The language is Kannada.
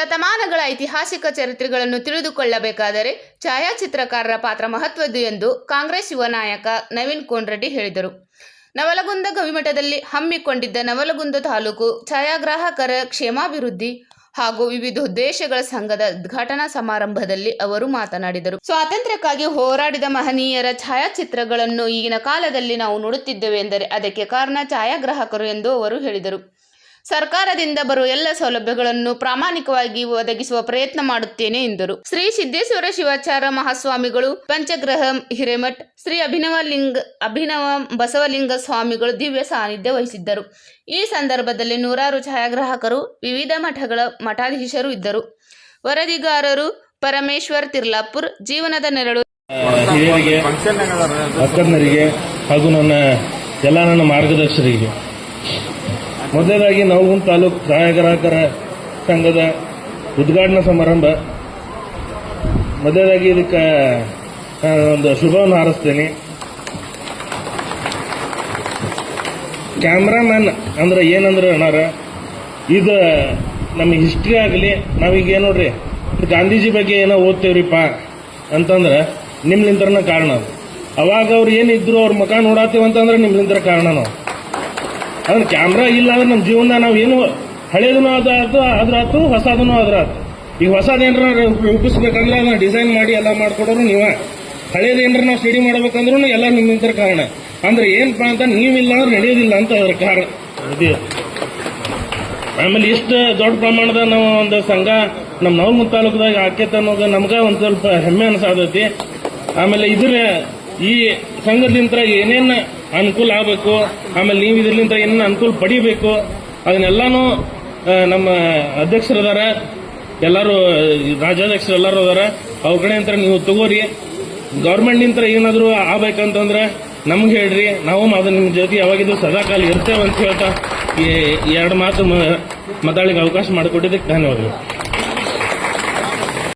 ಶತಮಾನಗಳ ಐತಿಹಾಸಿಕ ಚರಿತ್ರೆಗಳನ್ನು ತಿಳಿದುಕೊಳ್ಳಬೇಕಾದರೆ ಛಾಯಾಚಿತ್ರಕಾರರ ಪಾತ್ರ ಮಹತ್ವದ್ದು ಎಂದು ಕಾಂಗ್ರೆಸ್ ಯುವ ನಾಯಕ ನವೀನ್ ಕೋನ್ರೆಡ್ಡಿ ಹೇಳಿದರು. ನವಲಗುಂದ ಗವಿಮಠದಲ್ಲಿ ಹಮ್ಮಿಕೊಂಡಿದ್ದ ನವಲಗುಂದ ತಾಲೂಕು ಛಾಯಾಗ್ರಾಹಕರ ಕ್ಷೇಮಾಭಿವೃದ್ಧಿ ಹಾಗೂ ವಿವಿಧ ಉದ್ದೇಶಗಳ ಸಂಘದ ಉದ್ಘಾಟನಾ ಸಮಾರಂಭದಲ್ಲಿ ಅವರು ಮಾತನಾಡಿದರು. ಸ್ವಾತಂತ್ರ್ಯಕ್ಕಾಗಿ ಹೋರಾಡಿದ ಮಹನೀಯರ ಛಾಯಾಚಿತ್ರಗಳನ್ನು ಈಗಿನ ಕಾಲದಲ್ಲಿ ನಾವು ನೋಡುತ್ತಿದ್ದೇವೆ ಎಂದರೆ ಅದಕ್ಕೆ ಕಾರಣ ಛಾಯಾಗ್ರಾಹಕರು ಎಂದು ಅವರು ಹೇಳಿದರು. ಸರ್ಕಾರದಿಂದ ಬರುವ ಎಲ್ಲ ಸೌಲಭ್ಯಗಳನ್ನು ಪ್ರಾಮಾಣಿಕವಾಗಿ ಒದಗಿಸುವ ಪ್ರಯತ್ನ ಮಾಡುತ್ತೇನೆ ಎಂದರು. ಶ್ರೀ ಸಿದ್ದೇಶ್ವರ ಶಿವಾಚಾರ ಮಹಾಸ್ವಾಮಿಗಳು, ಪಂಚಗ್ರಹ ಹಿರೇಮಠ್, ಶ್ರೀ ಅಭಿನವಲಿಂಗ ಅಭಿನವ ಬಸವಲಿಂಗ ಸ್ವಾಮಿಗಳು ದಿವ್ಯ ಸಾನ್ನಿಧ್ಯ ವಹಿಸಿದ್ದರು. ಈ ಸಂದರ್ಭದಲ್ಲಿ ನೂರಾರು ಛಾಯಾಗ್ರಾಹಕರು, ವಿವಿಧ ಮಠಗಳ ಮಠಾಧೀಶರು ಇದ್ದರು. ವರದಿಗಾರರು ಪರಮೇಶ್ವರ್ ತಿರ್ಲಾಪುರ್, ಜೀವನದ ನೆರಳು. ಹಿರಿಯರಿಗೆ ಹಾಗೂ ನನ್ನ ಎಲ್ಲ ನನ್ನ ಮಾರ್ಗದರ್ಶರಿಗೆ ಮೊದಲನೇದಾಗಿ ನವಗುಂದ ತಾಲೂಕು ಛಾಯಾಗ್ರಾಹಕರ ಸಂಘದ ಉದ್ಘಾಟನಾ ಸಮಾರಂಭ. ಮೊದಲನೇದಾಗಿ ಇದಕ್ಕೆ ಒಂದು ಶುಭವನ್ನು ಹಾರಿಸ್ತೇನೆ. ಕ್ಯಾಮ್ರಾಮ್ಯಾನ್ ಅಂದ್ರೆ ಏನಂದ್ರೆ ಅಣ್ಣಾರ, ಇದು ನಮ್ಮ ಹಿಸ್ಟ್ರಿ ಆಗಲಿ, ನಾವೀಗ ನೋಡ್ರಿ ಗಾಂಧೀಜಿ ಬಗ್ಗೆ ಏನೋ ಓದ್ತೇವ್ರಿಪ್ಪ ಅಂತಂದ್ರೆ ನಿಮ್ಲಿಂತ್ರನ ಕಾರಣ ಅವಾಗ ಅವ್ರು ಏನಿದ್ರು ಅವ್ರ ಮುಖ ನೋಡಾತೀವಂತಂದ್ರೆ ನಿಮ್ಲಿಂತ್ರ ಕಾರಣ ನಾವು. ಅಂದ್ರೆ ಕ್ಯಾಮ್ರಾ ಇಲ್ಲ ಅಂದ್ರೆ ನಮ್ಮ ಜೀವನ ನಾವು ಏನು ಹಳೇದನು ಅದಾತು ಅದ್ರಾತು ಹೊಸದನು ಅದ್ರಾತು ಈಗ ಹೊಸದೇನ್ರ ರೂಪಿಸ್ಬೇಕಂದ್ರೆ ಅದನ್ನ ಡಿಸೈನ್ ಮಾಡಿ ಎಲ್ಲ ಮಾಡ್ಕೊಡೋರು ನೀವೇ. ಹಳೇದು ಏನಾರ ನಾವು ಸ್ಟಡಿ ಮಾಡ್ಬೇಕಂದ್ರೂ ಎಲ್ಲ ನಿಮ್ಮಿಂತ್ರ ಕಾರಣ. ಅಂದ್ರೆ ಏನಪ್ಪಾ ಅಂತ ನೀವಿಲ್ಲ ಅಂದ್ರೆ ನಡೆಯೋದಿಲ್ಲ ಅಂತ ಅದ್ರ ಕಾರಣ. ಆಮೇಲೆ ಇಷ್ಟು ದೊಡ್ಡ ಪ್ರಮಾಣದ ನಾವು ಒಂದು ಸಂಘ ನಮ್ಮ ನವಲ್ಮುತ್ ತಾಲೂಕದಾಗ ಆಕೇತ ಅನ್ನೋದು ನಮ್ಗೆ ಒಂದು ಸ್ವಲ್ಪ ಹೆಮ್ಮೆ ಅನ್ಸಾದೈತಿ ಆಮೇಲೆ ಇದ್ರ ಈ ಸಂಘದಿಂದ ಏನೇನು ಅನುಕೂಲ ಆಗಬೇಕು, ಆಮೇಲೆ ನೀವು ಇದರಿಂದ ಏನೇನು ಅನುಕೂಲ ಪಡಿಬೇಕು, ಅದನ್ನೆಲ್ಲಾನು ನಮ್ಮ ನಮ್ಮ ಅಧ್ಯಕ್ಷರದಾರ, ಎಲ್ಲರೂ ರಾಜ್ಯಾಧ್ಯಕ್ಷರು ಎಲ್ಲರೂ ಅದಾರ ಅವ್ರ ಕಡೆ ಅಂತ ನೀವು ತಗೋರಿ. ಗೌರ್ಮೆಂಟ್ ನಿಂತ್ರ ಏನಾದರೂ ಆಗ್ಬೇಕಂತಂದ್ರೆ ನಮ್ಗೆ ಹೇಳ್ರಿ, ನಾವು ಅದು ನಿಮ್ಮ ಜೊತೆ ಯಾವಾಗಿದ್ರು ಸದಾಕಾಲ ಇರ್ತೇವೆ ಅಂತ ಹೇಳ್ತಾ ಈ ಎರಡು ಮಾತು ಮಾತಾಡ್ಲಿಕ್ಕೆ ಅವಕಾಶ ಮಾಡಿಕೊಟ್ಟಿದ್ದಕ್ಕೆ ಧನ್ಯವಾದಗಳು.